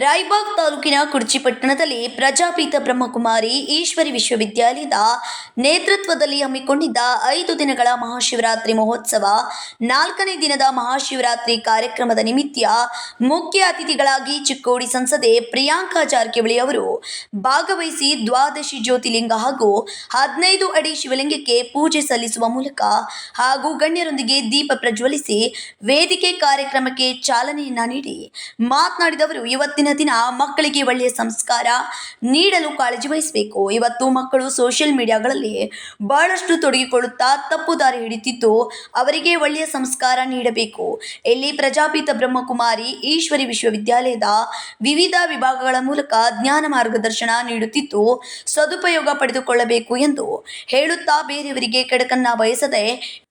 ರಾಯಬಾಗ್ ತಾಲೂಕಿನ ಕುರ್ಚಿ ಪಟ್ಟಣದಲ್ಲಿ ಪ್ರಜಾಪೀತ ಬ್ರಹ್ಮಕುಮಾರಿ ಈಶ್ವರಿ ವಿಶ್ವವಿದ್ಯಾಲಯದ ನೇತೃತ್ವದಲ್ಲಿ ಹಮ್ಮಿಕೊಂಡಿದ್ದ ಐದು ದಿನಗಳ ಮಹಾಶಿವರಾತ್ರಿ ಮಹೋತ್ಸವ, ನಾಲ್ಕನೇ ದಿನದ ಮಹಾಶಿವರಾತ್ರಿ ಕಾರ್ಯಕ್ರಮದ ನಿಮಿತ್ತ ಮುಖ್ಯ ಅತಿಥಿಗಳಾಗಿ ಚಿಕ್ಕೋಡಿ ಸಂಸದೆ ಪ್ರಿಯಾಂಕಾ ಜಾರಕಿಹೊಳಿ ಅವರು ಭಾಗವಹಿಸಿ ದ್ವಾದಶಿ ಜ್ಯೋತಿಲಿಂಗ ಹಾಗೂ ಹದಿನೈದು ಅಡಿ ಶಿವಲಿಂಗಕ್ಕೆ ಪೂಜೆ ಸಲ್ಲಿಸುವ ಮೂಲಕ ಹಾಗೂ ಗಣ್ಯರೊಂದಿಗೆ ದೀಪ ಪ್ರಜ್ವಲಿಸಿ ವೇದಿಕೆ ಕಾರ್ಯಕ್ರಮಕ್ಕೆ ಚಾಲನೆಯನ್ನ ನೀಡಿ ಮಾತನಾಡಿದವರು ಇವತ್ತಿನ ದಿನ ಮಕ್ಕಳಿಗೆ ಒಳ್ಳೆಯ ಸಂಸ್ಕಾರ ನೀಡಲು ಕಾಳಜಿ ವಹಿಸಬೇಕು. ಇವತ್ತು ಮಕ್ಕಳು ಸೋಷಿಯಲ್ ಮೀಡಿಯಾಗಳಲ್ಲಿ ಬಹಳಷ್ಟು ತೊಡಗಿಕೊಳ್ಳುತ್ತಾ ತಪ್ಪು ದಾರಿ ಹಿಡಿತಿದ್ದು ಅವರಿಗೆ ಒಳ್ಳೆಯ ಸಂಸ್ಕಾರ ನೀಡಬೇಕು. ಇಲ್ಲಿ ಪ್ರಜಾಪಿತ ಬ್ರಹ್ಮಕುಮಾರಿ ಈಶ್ವರಿ ವಿಶ್ವವಿದ್ಯಾಲಯದ ವಿವಿಧ ವಿಭಾಗಗಳ ಮೂಲಕ ಜ್ಞಾನ ಮಾರ್ಗದರ್ಶನ ನೀಡುತ್ತಿದ್ದು ಸದುಪಯೋಗ ಪಡೆದುಕೊಳ್ಳಬೇಕು ಎಂದು ಹೇಳುತ್ತಾ ಬೇರೆಯವರಿಗೆ ಕೆಡಕನ್ನ ಬಯಸದೆ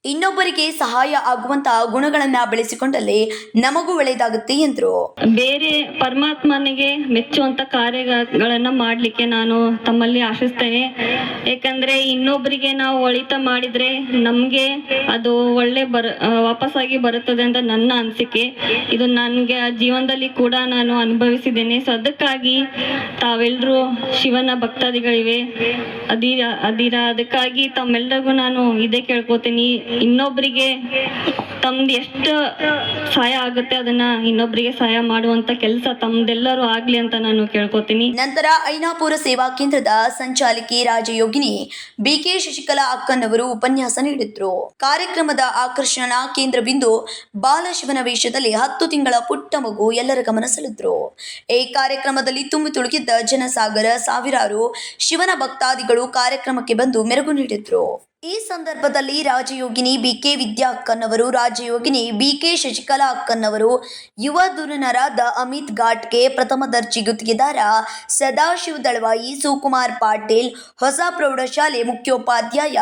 ಇನ್ನೊಬ್ಬರಿಗೆ ಸಹಾಯ ಆಗುವಂತಹ ಗುಣಗಳನ್ನ ಬೆಳೆಸಿಕೊಂಡಲ್ಲಿ ನಮಗೂ ಒಳ್ಳೆಯದಾಗುತ್ತೆ ಎಂದರು. ಬೇರೆ ಪರಮಾತ್ಮನಿಗೆ ಮೆಚ್ಚುವಂತ ಕಾರ್ಯಗಳನ್ನ ಮಾಡ್ಲಿಕ್ಕೆ ನಾನು ತಮ್ಮಲ್ಲಿ ಆಶಿಸ್ತೇನೆ. ಯಾಕಂದ್ರೆ ಇನ್ನೊಬ್ಬರಿಗೆ ನಾವು ಒಳಿತ ಮಾಡಿದ್ರೆ ನಮ್ಗೆ ಅದು ಒಳ್ಳೆ ಬರ ವಾಪಸ್ಸಾಗಿ ಬರುತ್ತದೆ ಅಂತ ನನ್ನ ಅನಿಸಿಕೆ. ಇದು ನನಗೆ ಜೀವನದಲ್ಲಿ ಕೂಡ ನಾನು ಅನುಭವಿಸಿದ್ದೇನೆ. ಸೊ, ಅದಕ್ಕಾಗಿ ತಾವೆಲ್ಲರೂ ಶಿವನ ಭಕ್ತಾದಿಗಳಿವೆ. ಅದೀರ ಅದೀರ ಅದಕ್ಕಾಗಿ ತಮ್ಮೆಲ್ಲರಿಗೂ ನಾನು ಇದೇ ಕೇಳ್ಕೊತೀನಿ. ಇನ್ನೊಬ್ಬರಿಗೆ ತಮ್ದು ಎಷ್ಟು ಸಹಾಯ ಆಗುತ್ತೆ ಅದನ್ನ ಇನ್ನೊಬ್ಬರಿಗೆ ಸಹಾಯ ಮಾಡುವಂತ ಕೆಲಸ ತಮ್ದೆಲ್ಲರೂ ಆಗ್ಲಿ ಅಂತ ನಾನು ಕೇಳ್ಕೊತೀನಿ. ನಂತರ ಐನಾಪುರ ಸೇವಾ ಕೇಂದ್ರದ ಸಂಚಾಲಕಿ ರಾಜಯೋಗಿನಿ ಬಿಕೆ ಶಶಿಕಲಾ ಅಕ್ಕನವರು ಉಪನ್ಯಾಸ ನೀಡಿದ್ರು. ಕಾರ್ಯಕ್ರಮದ ಆಕರ್ಷಣಾ ಕೇಂದ್ರ ಬಿಂದು ಬಾಲಶಿವನ ವೇಷದಲ್ಲಿ ಹತ್ತು ತಿಂಗಳ ಪುಟ್ಟ ಮಗು ಎಲ್ಲರ ಗಮನ ಸೆಳೆದ್ರು. ಈ ಕಾರ್ಯಕ್ರಮದಲ್ಲಿ ತುಂಬಿ ತುಳುಕಿದ್ದ ಜನಸಾಗರ ಸಾವಿರಾರು ಶಿವನ ಭಕ್ತಾದಿಗಳು ಕಾರ್ಯಕ್ರಮಕ್ಕೆ ಬಂದು ಮೆರುಗು ನೀಡಿದ್ರು. ಈ ಸಂದರ್ಭದಲ್ಲಿ ರಾಜಯೋಗಿನಿ ಬಿಕೆ ವಿದ್ಯಾ ಅಕ್ಕನ್ನವರು ರಾಜಯೋಗಿನಿ ಬಿ ಕೆ ಶಶಿಕಲಾ ಅಕ್ಕನ್ನವರು ಯುವ ದುರನರಾದ ಅಮಿತ್ ಘಾಟ್ಗೆ ಪ್ರಥಮ ದರ್ಜೆ ಗುತ್ತಿಗೆದಾರ ಸದಾಶಿವ ದಳವಾಯಿ ಸುಕುಮಾರ್ ಪಾಟೀಲ್, ಹೊಸ ಪ್ರೌಢಶಾಲೆ ಮುಖ್ಯೋಪಾಧ್ಯಾಯ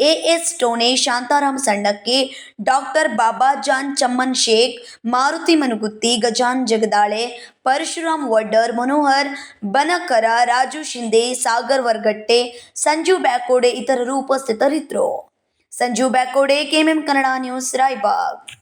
A S Tone Shantaram Sannakki doctor Baba Jan Chamman Shaikh, Maruti Manugutti, Gajan Jagadale Parashuram Vaddar, Manohar Banakar, Raju Shinde Sagar Vargatte, Sanju Byakode ಇತರರು ಉಪಸ್ಥಿತರಿದ್ದರು. Sanju Byakode, KMM Kannada news, Raybag.